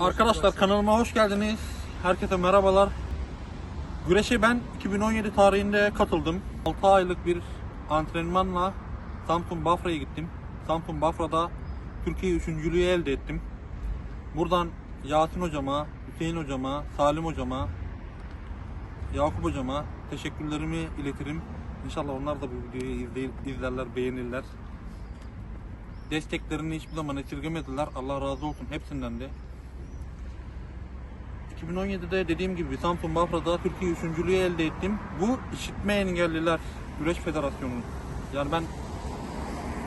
Arkadaşlar kanalıma hoş geldiniz. Herkese merhabalar. Güreşe ben 2017 tarihinde katıldım. 6 aylık bir antrenmanla Samsun Bafra'ya gittim. Samsun Bafra'da Türkiye üçüncülüğü elde ettim. Buradan Yasin hocama, Hüseyin hocama, Salim hocama, Yakup hocama teşekkürlerimi iletirim. İnşallah onlar da bu videoyu izley- izlerler, beğenirler. Desteklerini hiçbir zaman esirgemediler. Allah razı olsun hepsinden de. 2017'de dediğim gibi Samsun Bafra'da Türkiye üçüncülüğü elde ettim. Bu işitme engelliler güreş federasyonu. Yani ben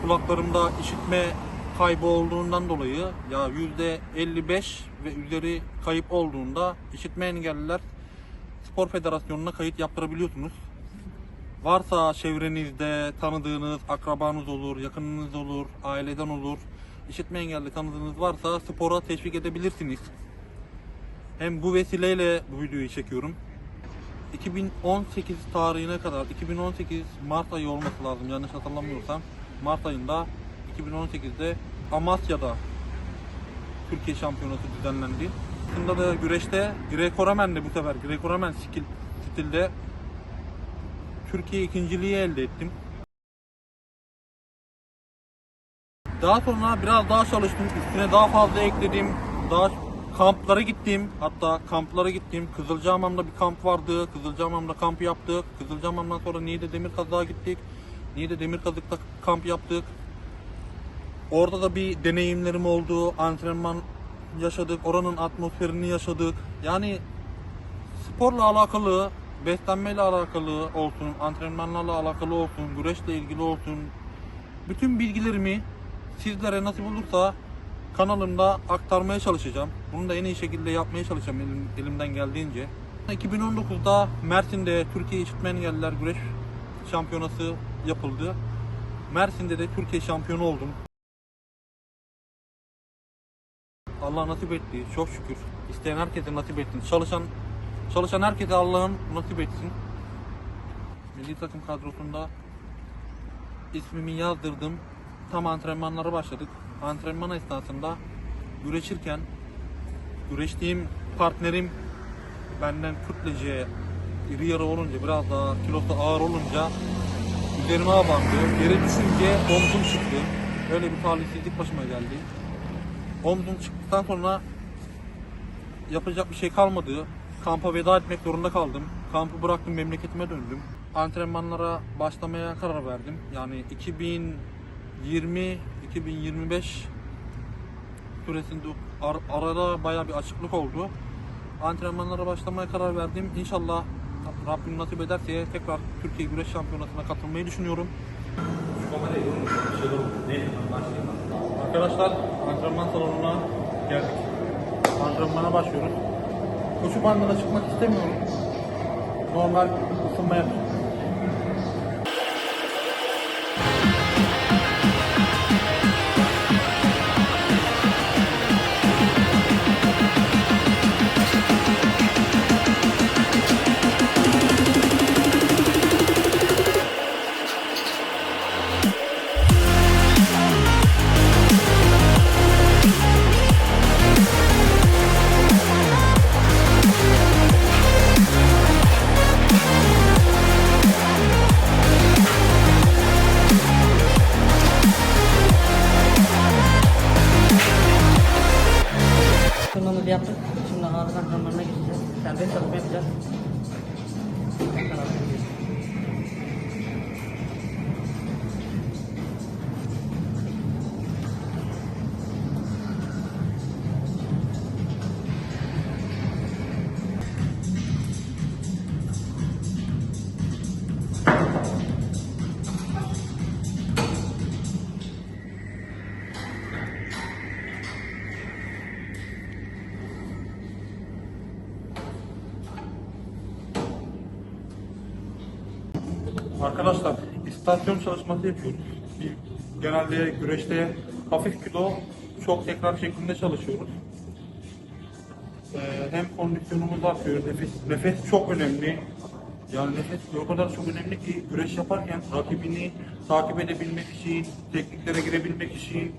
kulaklarımda işitme kaybı olduğundan dolayı ya %55 ve üzeri kayıp olduğunda işitme engelliler spor federasyonuna kayıt yaptırabiliyorsunuz. Varsa çevrenizde tanıdığınız akrabanız olur, yakınınız olur, aileden olur, işitme engelli tanıdığınız varsa spora teşvik edebilirsiniz. Hem bu vesileyle bu videoyu çekiyorum. 2018 tarihine kadar, 2018 Mart ayı olması lazım yanlış hatırlamıyorsam. Mart ayında 2018'de Amasya'da Türkiye Şampiyonası düzenlendi. Aslında da güreşte Greco-Romen'de bu sefer Greco-Romen stil, stilde Türkiye ikinciliği elde ettim. Daha sonra biraz daha çalıştım. Üstüne daha fazla ekledim. Daha kamplara gittim. Hatta kamplara gittim. Kızılcahamam'da bir kamp vardı. Kızılcahamam'da kamp yaptık. Kızılcahamam'dan sonra Niğde Demirkazı'na gittik. Niğde Demirkazık'ta kamp yaptık. Orada da bir deneyimlerim oldu. Antrenman yaşadık. Oranın atmosferini yaşadık. Yani sporla alakalı, beslenmeyle alakalı olsun, antrenmanlarla alakalı olsun, güreşle ilgili olsun. Bütün bilgilerimi sizlere nasip olursa kanalımda aktarmaya çalışacağım. Bunu da en iyi şekilde yapmaya çalışacağım elim- elimden geldiğince. 2019'da Mersin'de Türkiye İşitme Engelliler Güreş Şampiyonası yapıldı. Mersin'de de Türkiye şampiyonu oldum. Allah nasip etti. Çok şükür. İsteyen herkese nasip etsin. Çalışan çalışan herkese Allah'ın nasip etsin. Milli takım kadrosunda ismimi yazdırdım. Tam antrenmanlara başladık. Antrenman esnasında güreşirken güreştiğim partnerim benden kütlece iri yarı olunca biraz daha kilosu ağır olunca üzerime abandı. Yere düşünce omzum çıktı. Öyle bir talihsizlik başıma geldi. Omzum çıktıktan sonra yapacak bir şey kalmadı. Kampa veda etmek zorunda kaldım. Kampı bıraktım memleketime döndüm. Antrenmanlara başlamaya karar verdim. Yani 2020 2025 süresinde ar- arada baya bir açıklık oldu. Antrenmanlara başlamaya karar verdim. İnşallah Rabbim nasip ederse tekrar Türkiye Güreş Şampiyonası'na katılmayı düşünüyorum. Arkadaşlar antrenman salonuna geldik. Antrenmana başlıyoruz. Koşu bandına çıkmak istemiyorum. Normal ısınma yapacağım. Antrenmanına geçeceğiz. Serbest çalışma yapacağız. Arkadaşlar istasyon çalışması yapıyoruz. Bir, genelde güreşte hafif kilo çok tekrar şeklinde çalışıyoruz. Ee, hem kondisyonumuz artıyor, nefes, nefes çok önemli. Yani nefes o kadar çok önemli ki güreş yaparken rakibini takip edebilmek için, tekniklere girebilmek için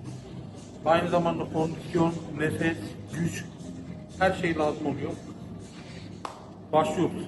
Aynı zamanda kondisyon, nefes, güç her şey lazım oluyor. Başlıyoruz.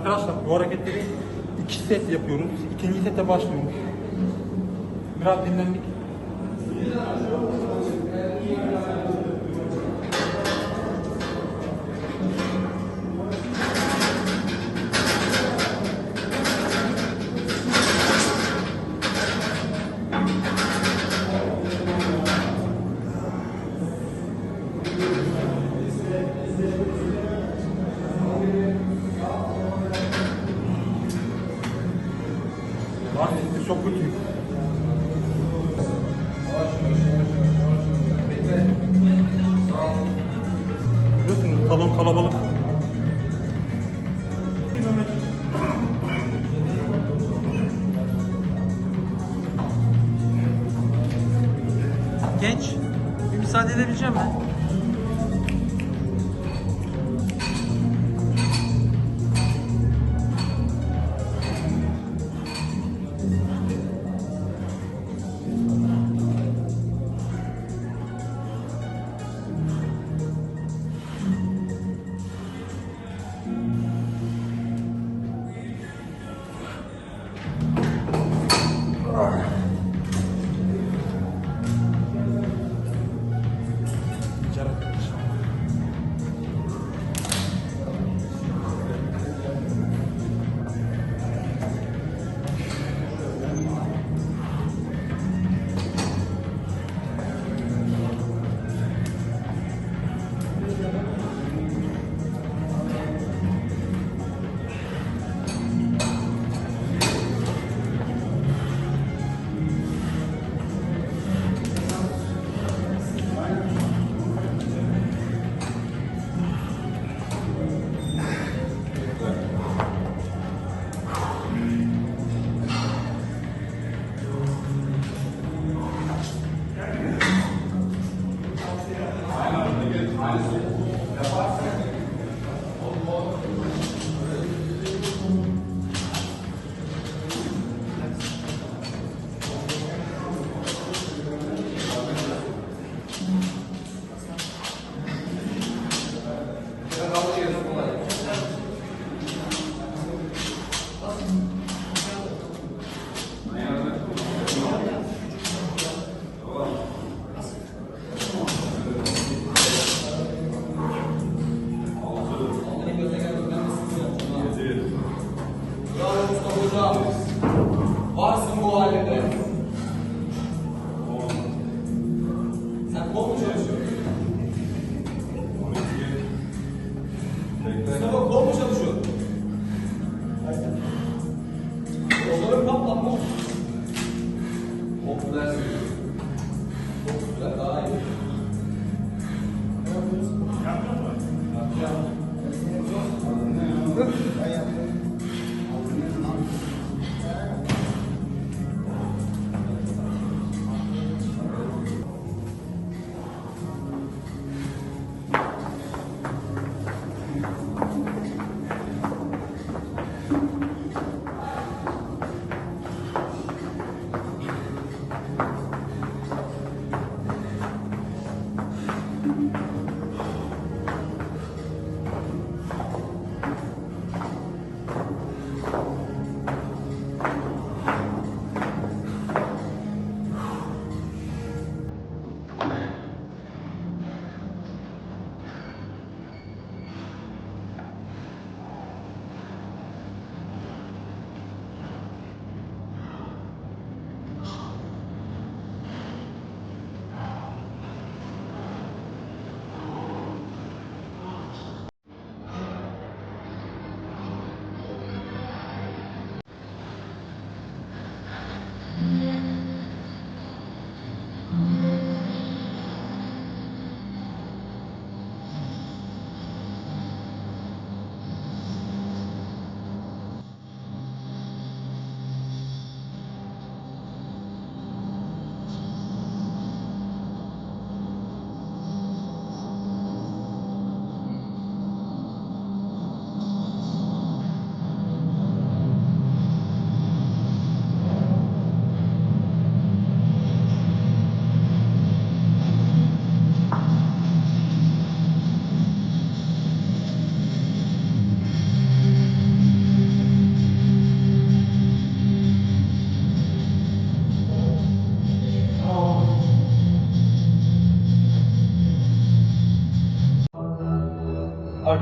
Arkadaşlar bu hareketleri iki set yapıyoruz. İkinci sete başlıyoruz. Biraz dinlendik. son.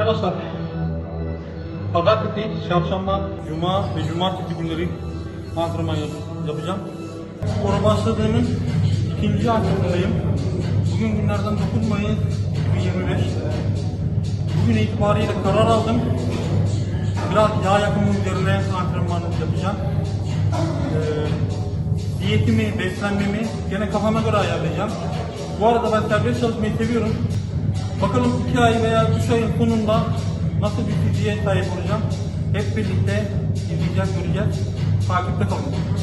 Arkadaşlar Pazartesi, çarşamba, cuma ve cumartesi günleri antrenman yap- yapacağım. Spora başladığımın ikinci antrenmanındayım. Bugün günlerden 9 Mayıs 2025. Bugün itibariyle karar aldım. Biraz yağ yakımı üzerine antrenman yapacağım. Ee, diyetimi, beslenmemi gene kafama göre ayarlayacağım. Bu arada ben serbest çalışmayı seviyorum. Bakalım 2 ay veya 3 ayın sonunda nasıl bir fiziğe sahip olacağım. Hep birlikte izleyeceğiz, göreceğiz. Takipte kalın.